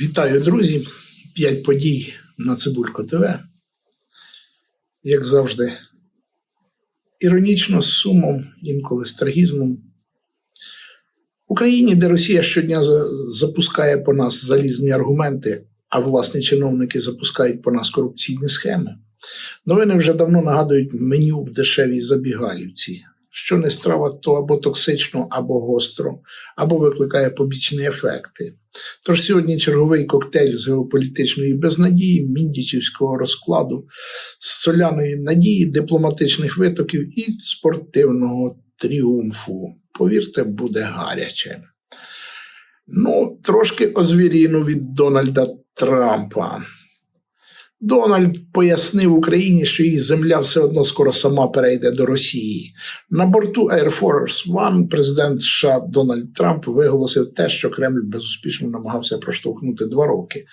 Вітаю, друзі! П'ять подій на Цибулько ТВ. Як завжди, іронічно, з сумом, інколи з трагізмом. Україні, де Росія щодня запускає по нас залізні аргументи, а власні чиновники запускають по нас корупційні схеми, новини вже давно нагадують меню в дешевій забігалівці. Що не страва, то або токсично, або гостро, або викликає побічні ефекти. Тож сьогодні черговий коктейль з геополітичної безнадії, міндічівського розкладу, з соляної надії, дипломатичних витоків і спортивного тріумфу. Повірте, буде гаряче. Ну, трошки озвіріну від Дональда Трампа. Дональд пояснив Україні, що її земля все одно скоро сама перейде до Росії. На борту Air Force One президент США Дональд Трамп виголосив те, що Кремль безуспішно намагався проштовхнути два роки.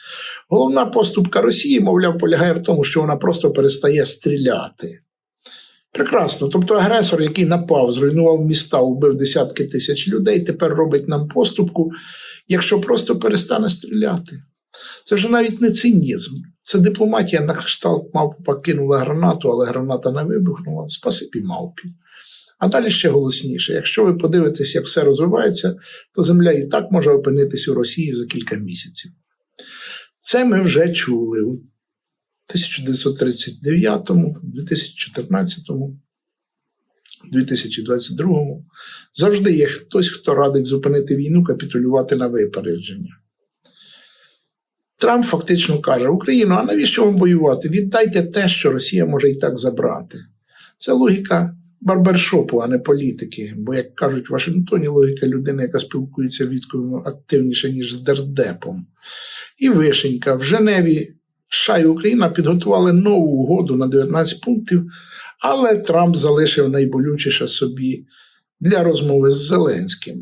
Головна поступка Росії, мовляв, полягає в тому, що вона просто перестає стріляти. Прекрасно. Тобто агресор, який напав, зруйнував міста, вбив десятки тисяч людей, тепер робить нам поступку, якщо просто перестане стріляти. Це вже навіть не цинізм. Це дипломатія на кшталт мавпа кинула гранату, але граната не вибухнула. Спасибі мавпі. А далі ще голосніше. Якщо ви подивитесь, як все розвивається, то земля і так може опинитись у Росії за кілька місяців. Це ми вже чули у 1939, 2014, 2022. Завжди є хтось, хто радить зупинити війну, капітулювати на випередження. Трамп фактично каже: Україну, а навіщо вам воювати? Віддайте те, що Росія може і так забрати. Це логіка барбершопу, а не політики. Бо, як кажуть в Вашингтоні, логіка людини, яка спілкується відкою активніше, ніж з дердепом. І вишенька в Женеві США і Україна підготували нову угоду на 19 пунктів, але Трамп залишив найболючіше собі для розмови з Зеленським.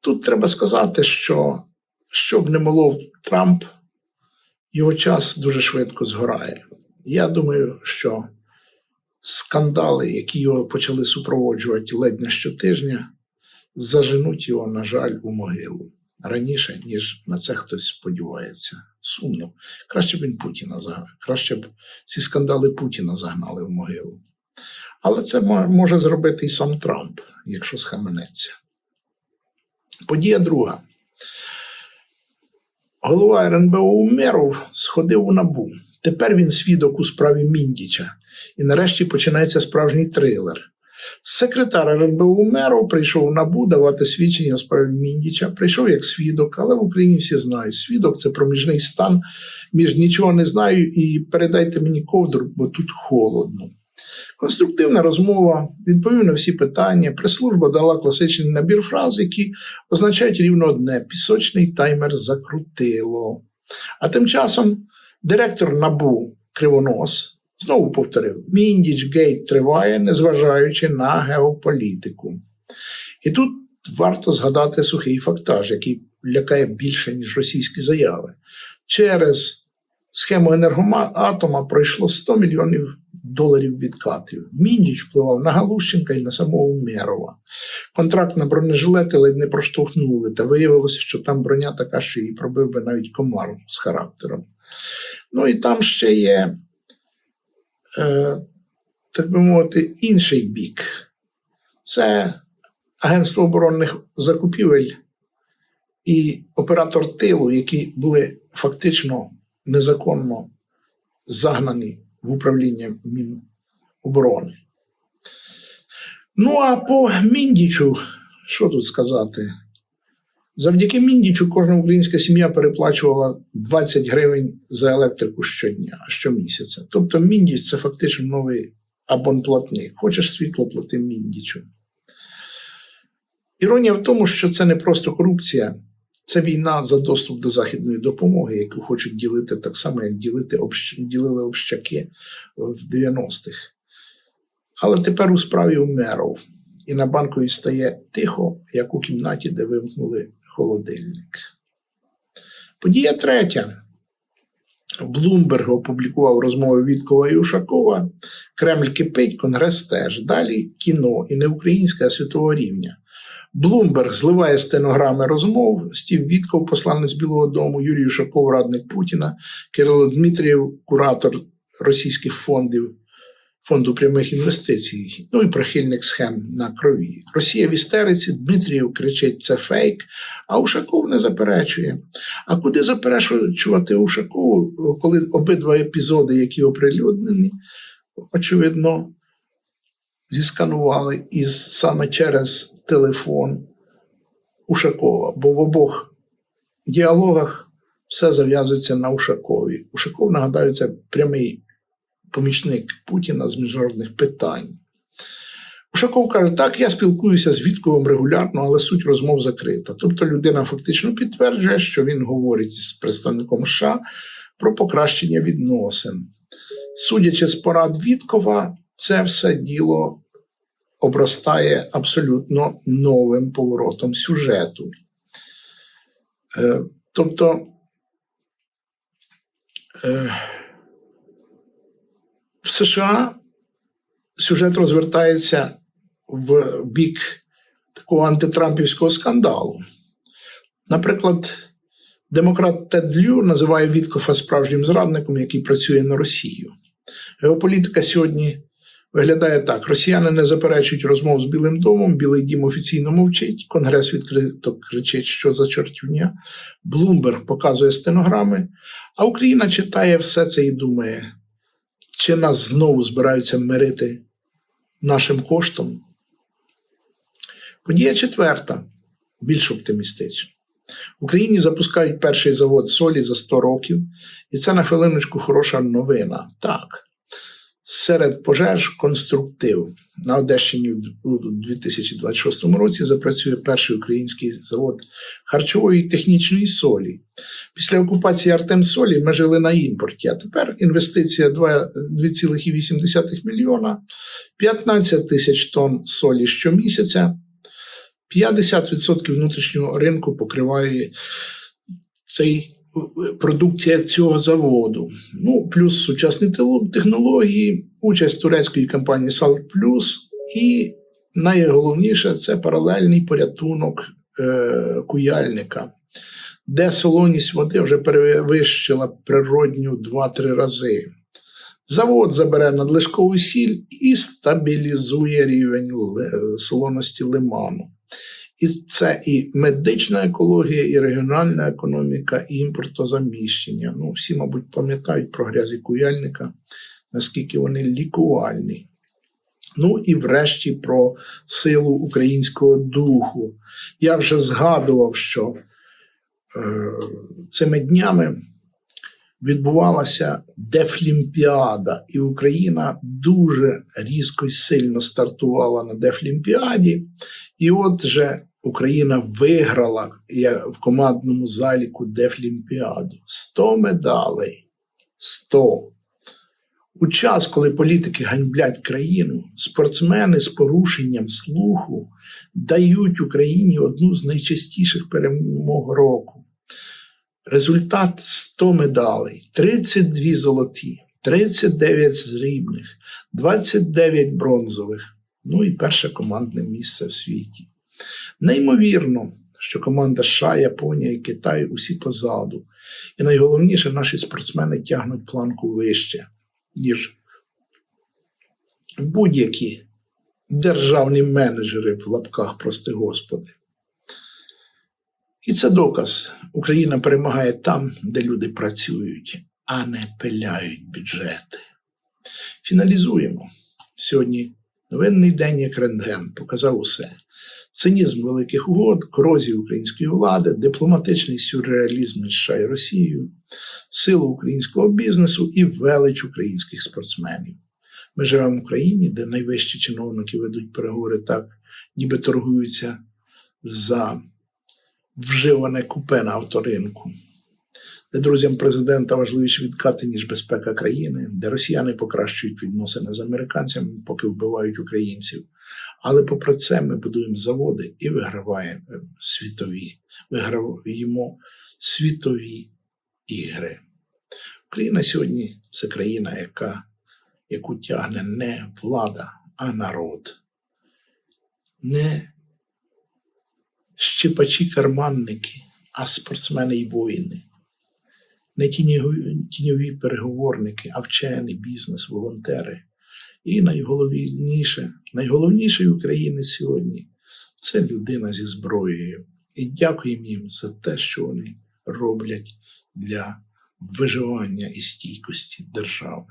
Тут треба сказати, що щоб не молов Трамп, його час дуже швидко згорає. Я думаю, що скандали, які його почали супроводжувати ледь не щотижня, заженуть його, на жаль, у могилу раніше, ніж на це хтось сподівається. Сумно. Краще б він Путіна загнав, краще б ці скандали Путіна загнали в могилу. Але це може зробити і сам Трамп, якщо схаменеться. Подія друга. Голова РНБО Умеров сходив у набу. Тепер він свідок у справі Міндіча. І нарешті починається справжній трилер. Секретар РНБО Умеров прийшов у набу давати свідчення у справі Міндіча. Прийшов як свідок, але в Україні всі знають, свідок це проміжний стан між нічого не знаю і передайте мені ковдру, бо тут холодно. Конструктивна розмова, відповів на всі питання. Прес-служба дала класичний набір фраз, які означають рівно одне: пісочний таймер закрутило. А тим часом директор набу Кривонос знову повторив: Міндіч гейт триває, незважаючи на геополітику. І тут варто згадати сухий фактаж, який лякає більше, ніж російські заяви. Через схему енергоатома пройшло 100 мільйонів доларів відкатів. Міндіч впливав на Галущенка і на самого Умєрова. Контракт на бронежилети ледь не проштовхнули, та виявилося, що там броня така, що її пробив би навіть комар з характером. Ну і там ще є, е, так би мовити, інший бік. Це Агентство оборонних закупівель і оператор тилу, які були фактично незаконно загнані в управління Міноборони. Ну а по Міндічу, що тут сказати? Завдяки Міндічу кожна українська сім'я переплачувала 20 гривень за електрику щодня, щомісяця. Тобто Міндіч це фактично новий абонплатник. Хочеш світло плати Міндічу. Іронія в тому, що це не просто корупція, це війна за доступ до західної допомоги, яку хочуть ділити так само, як ділити ділили общаки в 90-х. Але тепер у справі умеров, і на банковій стає тихо, як у кімнаті, де вимкнули холодильник. Подія третя. Блумберг опублікував розмови Віткова і Ушакова. Кремль кипить, Конгрес теж. Далі кіно і не українське, а світового рівня. Блумберг зливає стенограми розмов. Стів Вітков, посланець Білого Дому, Юрій Ушаков, радник Путіна, Кирило Дмитрієв, куратор російських фондів, фонду прямих інвестицій, ну і прихильник схем на крові. Росія в істериці, Дмитрієв кричить: це фейк, а Ушаков не заперечує. А куди заперечувати Ушакову, коли обидва епізоди, які оприлюднені, очевидно, зісканували і саме через телефон Ушакова, бо в обох діалогах все зав'язується на Ушакові. Ушаков, нагадаю, це прямий помічник Путіна з міжнародних питань. Ушаков каже, так, я спілкуюся з Вітковим регулярно, але суть розмов закрита. Тобто людина фактично підтверджує, що він говорить з представником США про покращення відносин. Судячи з порад Віткова, це все діло обростає абсолютно новим поворотом сюжету. Е, Тобто е, в США сюжет розвертається в бік такого антитрампівського скандалу. Наприклад, демократ Тед Лю називає Віткофа справжнім зрадником, який працює на Росію. Геополітика сьогодні виглядає так: росіяни не заперечують розмов з Білим домом, Білий дім офіційно мовчить, Конгрес відкрито кричить, що за чортівня, Блумберг показує стенограми, а Україна читає все це і думає, чи нас знову збираються мирити нашим коштом. Подія четверта, більш оптимістична. В Україні запускають перший завод солі за 100 років, і це на хвилиночку хороша новина. Так. Серед пожеж конструктив. На Одещині у 2026 році запрацює перший український завод харчової і технічної солі. Після окупації Артемсолі ми жили на імпорті, а тепер інвестиція 2,8 мільйона, 15 тисяч тонн солі щомісяця, 50% внутрішнього ринку покриває цей продукція цього заводу. Ну, плюс сучасні технології, участь турецької компанії Salt Plus і найголовніше це паралельний порятунок е, куяльника, де солоність води вже перевищила природню 2-3 рази. Завод забере надлишкову сіль і стабілізує рівень солоності лиману. І це і медична екологія, і регіональна економіка, і імпортозаміщення. Ну, всі, мабуть, пам'ятають про грязі куяльника, наскільки вони лікувальні. Ну і врешті про силу українського духу. Я вже згадував, що е, цими днями відбувалася Дефлімпіада, і Україна дуже різко й сильно стартувала на Дефлімпіаді. І от же Україна виграла в командному заліку Дефлімпіаду. 100 медалей. 100. У час, коли політики ганьблять країну, спортсмени з порушенням слуху дають Україні одну з найчастіших перемог року. Результат 100 медалей, 32 золоті, 39 срібних, 29 бронзових, ну і перше командне місце в світі. Неймовірно, що команда США, Японія і Китай усі позаду. І найголовніше, наші спортсмени тягнуть планку вище, ніж будь-які державні менеджери в лапках, прости Господи. І це доказ. Україна перемагає там, де люди працюють, а не пиляють бюджети. Фіналізуємо. Сьогодні новинний день як рентген показав усе. Цинізм великих угод, корозія української влади, дипломатичний сюрреалізм США і Росією, силу українського бізнесу і велич українських спортсменів. Ми живемо в Україні, де найвищі чиновники ведуть переговори так, ніби торгуються за вживане купе на авторинку, де друзям президента важливіше відкати, ніж безпека країни, де росіяни покращують відносини з американцями, поки вбивають українців. Але попри це ми будуємо заводи і виграваємо світові, виграємо світові ігри. Україна сьогодні це країна, яка, яку тягне не влада, а народ. Не щепачі-карманники, а спортсмени й воїни. Не тіньові, переговорники, а вчені, бізнес, волонтери. І найголовніше, найголовніший українець сьогодні це людина зі зброєю. І дякуємо їм за те, що вони роблять для виживання і стійкості держави.